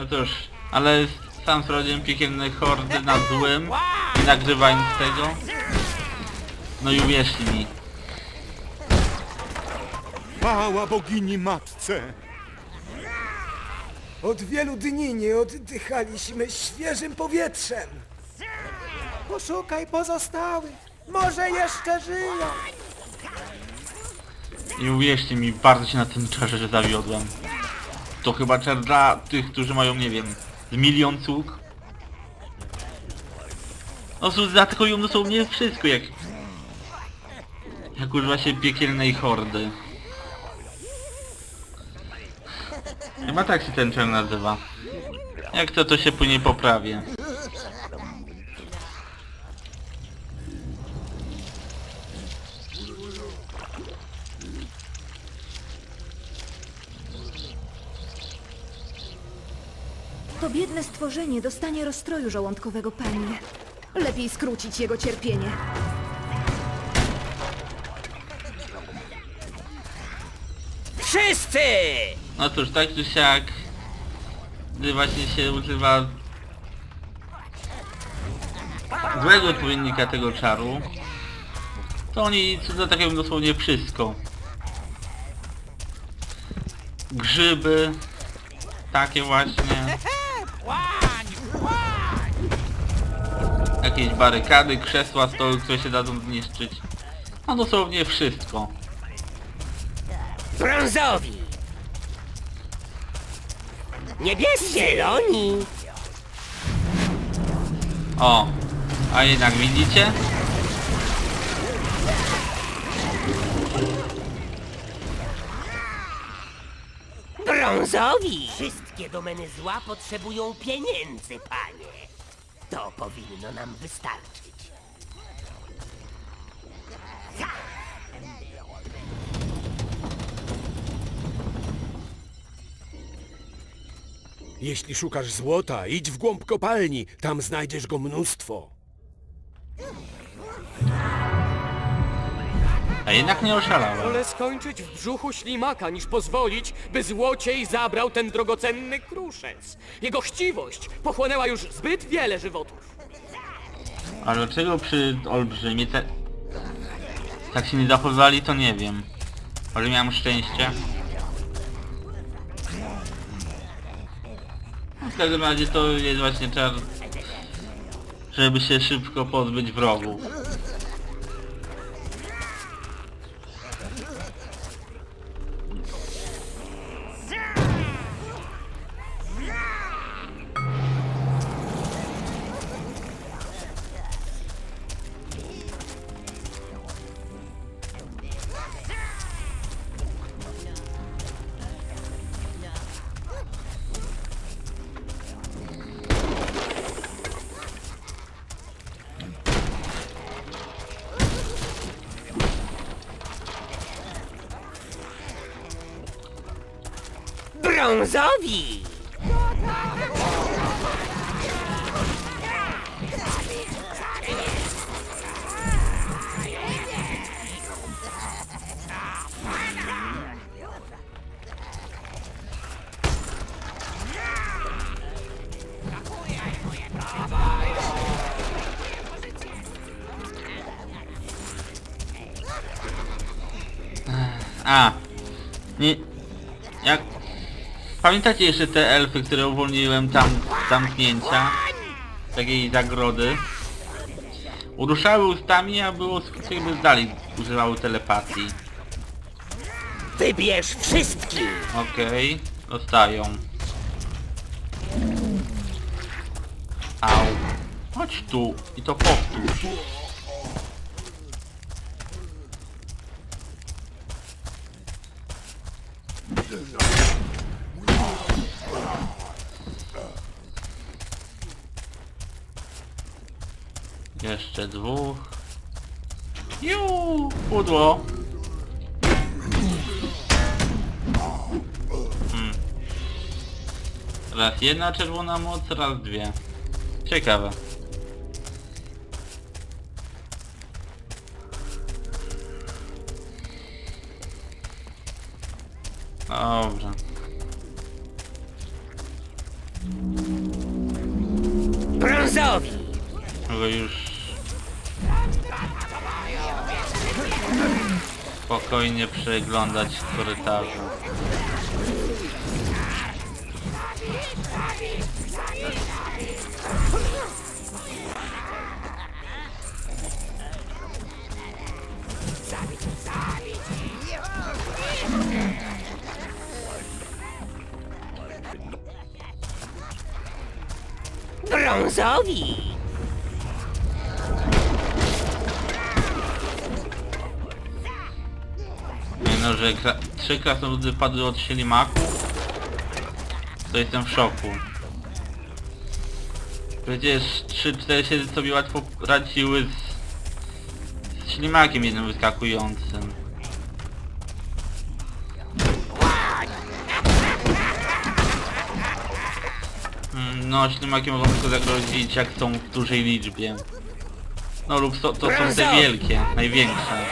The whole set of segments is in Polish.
No cóż, ale sam sprawdziłem piekielne hordy na złym i nagrywając tego. No i uwierzcie mi, Chwała bogini matce! Od wielu dni nie oddychaliśmy świeżym powietrzem. Poszukaj pozostałych. Może jeszcze żyją. i uwierzcie mi, bardzo się na tym czarze zawiodłem. To chyba czar dla tych, którzy mają, nie wiem, milion cuk. No cóż, zaatakują dosłownie wszystko, jak... Jak używa się piekielnej hordy. Chyba tak się ten czar nazywa. Jak to, to się później poprawię. To biedne stworzenie dostanie rozstroju żołądkowego, panie. Lepiej skrócić jego cierpienie. Wszyscy! No cóż, tak czy siak, gdy właśnie się używa złego odpowiednika tego czaru, to oni zaatakują dosłownie wszystko. Grzyby, takie właśnie, jakieś barykady, krzesła, stoły, które się dadzą zniszczyć. No dosłownie wszystko. Brązowi! Niebiescy! Zieloni! O, a jednak widzicie? Brązowi! Wszystkie domeny zła potrzebują pieniędzy, panie. To powinno nam wystarczyć. Jeśli szukasz złota, idź w głąb kopalni, tam znajdziesz go mnóstwo. A jednak nie oszalałem. Wolę skończyć w brzuchu ślimaka, niż pozwolić, by złociej zabrał ten drogocenny kruszec. Jego chciwość pochłonęła już zbyt wiele żywotów. A dlaczego przy olbrzymie te... tak się nie zachowywali, to nie wiem. Może miałem szczęście. No, w każdym razie to jest właśnie czar, żeby się szybko pozbyć wrogów. Brązowi! A, nie... Pamiętacie jeszcze te elfy, które uwolniłem tam zamknięcia? Takiej zagrody? Uruszały ustami, a było skutki jakby dali używały telepatii. Wybierz wszystkich! Okej, dostają. Au. Chodź tu i to powtórz. Jeszcze dwóch. Ju, pudło. Raz jedna czerwona moc, raz dwie. Ciekawe. Dobra. Spokojnie przeglądać korytarzu. Brązowi! No, że kra trzy krasnoludy padły od ślimaku? To jestem w szoku. Przecież 3-4 się sobie łatwo radziły z, z ślimakiem jednym wyskakującym. Mm, No, ślimaki mogą tylko zagrozić jak są w dużej liczbie. No lub so, to są te wielkie, największe.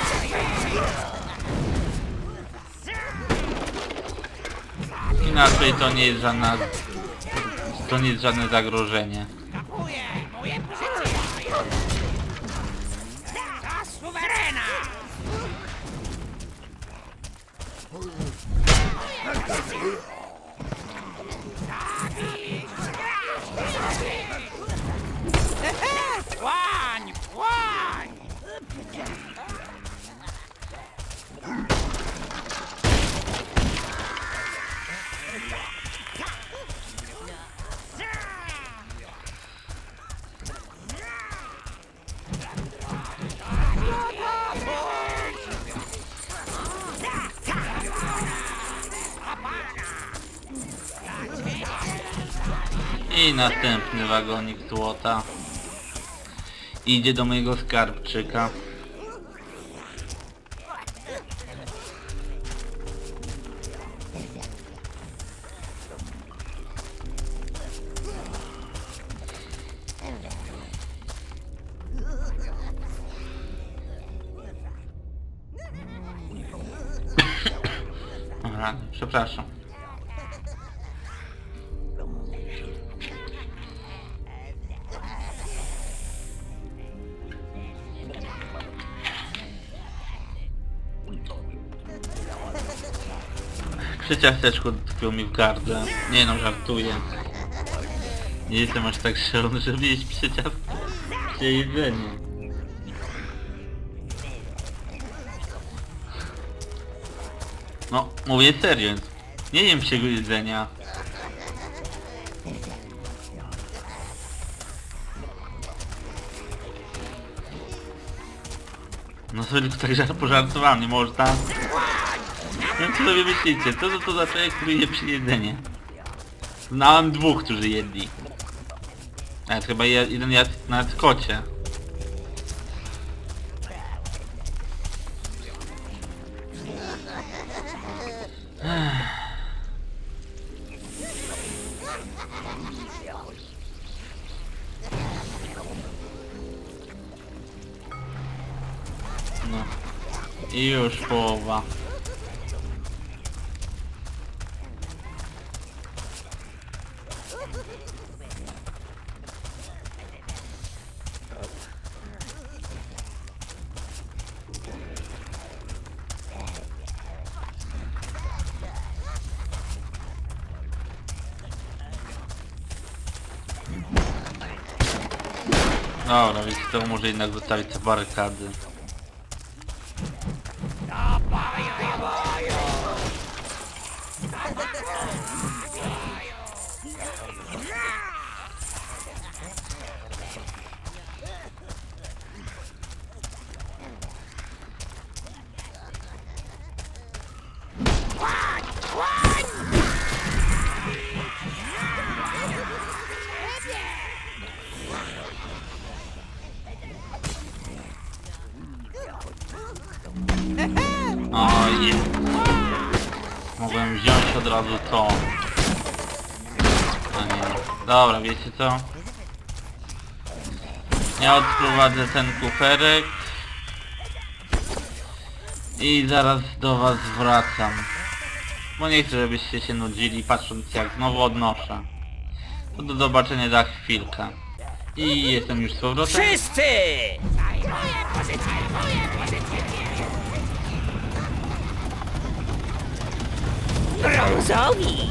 Inaczej to nie jest żadna... To nie jest żadne zagrożenie. Następny wagonik złota. Idzie do mojego skarbczyka. Przepraszam. Przy ciasteczku tkwią mi w gardle. Nie no, żartuję. Nie jestem aż tak szalony, żeby jeść przy ciast... przy jedzeniu. No, mówię serio. Nie jem psiego jedzenia. No sobie tak żart pożartowałem, nie można. Wiem co sobie myślicie, co to, to za człowiek, który je przy jedzenie? Znałem dwóch, którzy jedli. Nawet chyba je- jeden jadł nawet kocie. No. I już połowa. Dobra, więc to może jednak zostawić te barykady. Razu to. A nie. Dobra, wiecie co? Ja odprowadzę ten kuferek. I zaraz do was wracam. Bo nie chcę, żebyście się nudzili patrząc jak znowu odnoszę. To do zobaczenia za chwilkę. I jestem już z powrotem. Wszyscy! Brązowi!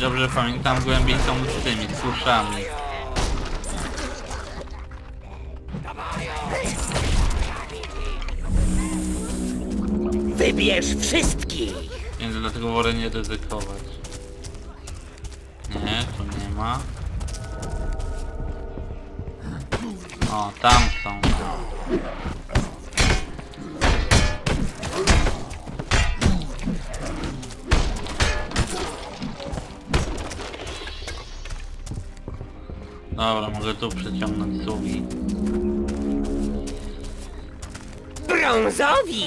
Dobrze pamiętam, głębiej są z tymi, z kuszami. Wybierz wszystkich! Więc dlatego wolę nie ryzykować. Nie, tu nie ma. O, tam są. Dobra, mogę tu przeciągnąć sługi. Brązowi!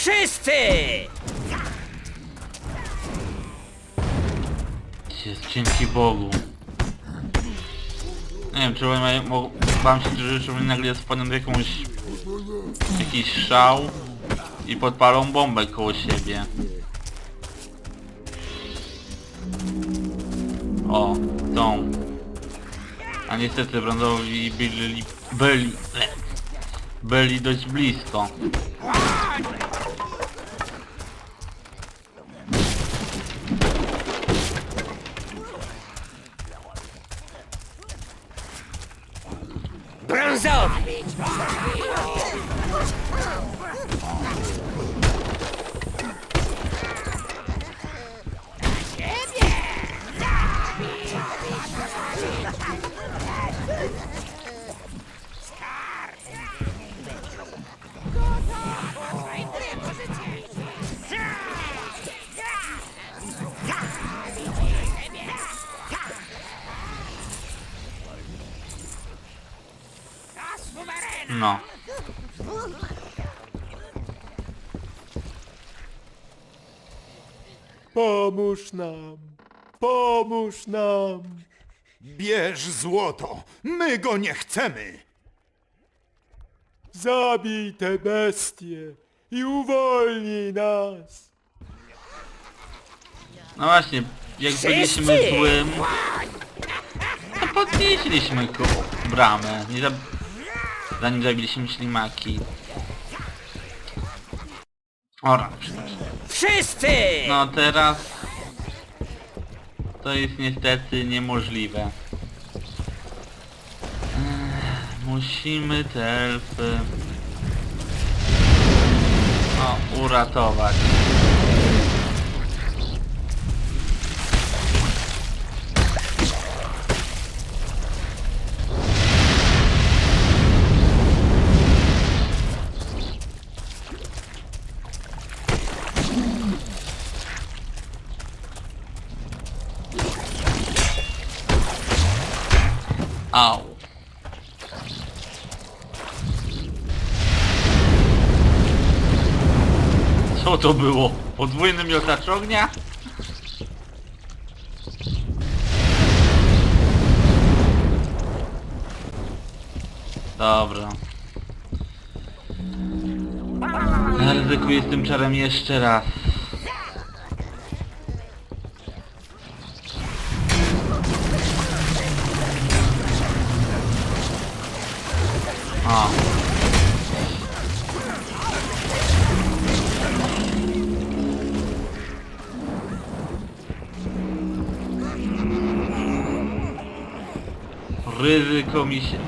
Wszyscy! Dzięki Bogu. Nie wiem, czy mają, mo- się, że że oni nagle spadną jakąś... jakiś szał i podpalą bombę koło siebie. O, tą. A niestety brązowi byli, byli, byli dość blisko. Brązowi! No. Pomóż nam! Pomóż nam! Bierz złoto! My go nie chcemy! Zabij te bestie i uwolnij nas. No właśnie, jak byliśmy złym, to podnieśliśmy ko bramę, nie zab zanim zabiliśmy ślimaki. Ora, przepraszam. Wszyscy! No teraz to jest niestety niemożliwe. Ech, Musimy te elfy o, uratować. Au. Co to było? Podwójny miotacz ognia? Dobra. Zaryzykuję z tym czarem jeszcze raz. A. Ryzyko mi się...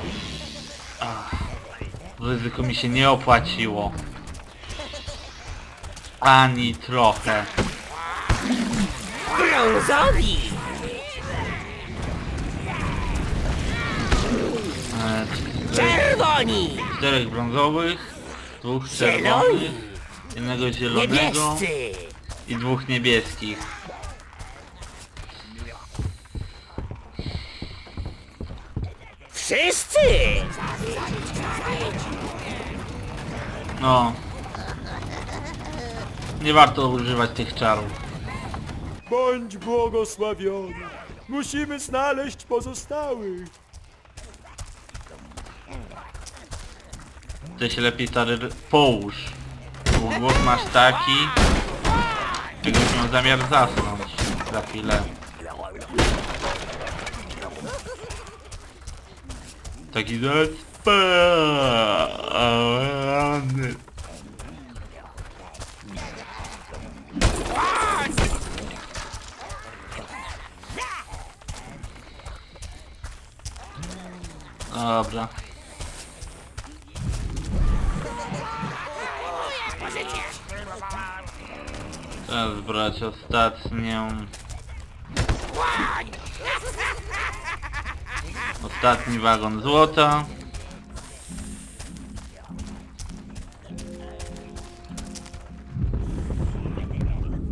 Ach. Ryzyko mi się nie opłaciło. Ani trochę. Brązowi! E, Czerwoni! czterech brązowych Dwóch Zieloni! czerwonych, jednego zielonego Niebiescy! i dwóch niebieskich. Wszyscy! No. Nie warto używać tych czarów. Bądź błogosławiony. Musimy znaleźć pozostałych. Ty się lepiej stary połóż. Bo głos masz taki, jakbyś miał zamiar zasnąć za chwilę. Taki zaspany. Dobra. Brać ostatnią. Ostatni wagon złota.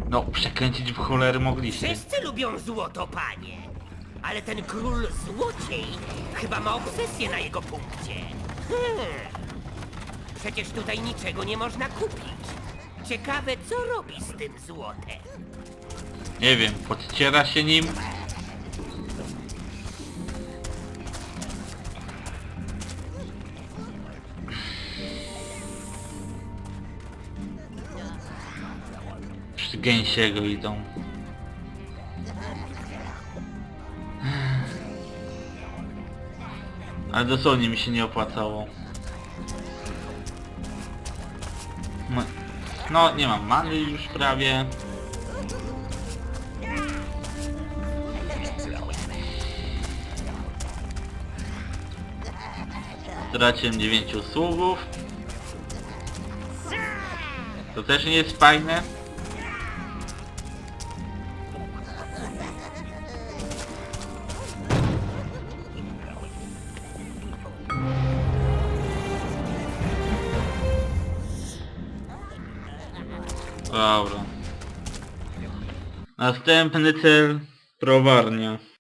No, przekręcić w cholery mogliście. Wszyscy lubią złoto, panie. Ale ten król złociej chyba ma obsesję na jego punkcie. Hmm. Przecież tutaj niczego nie można kupić. Ciekawe, co robi z tym złotem. Nie wiem, podciera się nim? Przy gęsiego idą. Ale dosłownie mi się nie opłacało. No nie mam many już prawie. Straciłem 9 sługów. To też nie jest fajne. Następny cel. Prowarnia.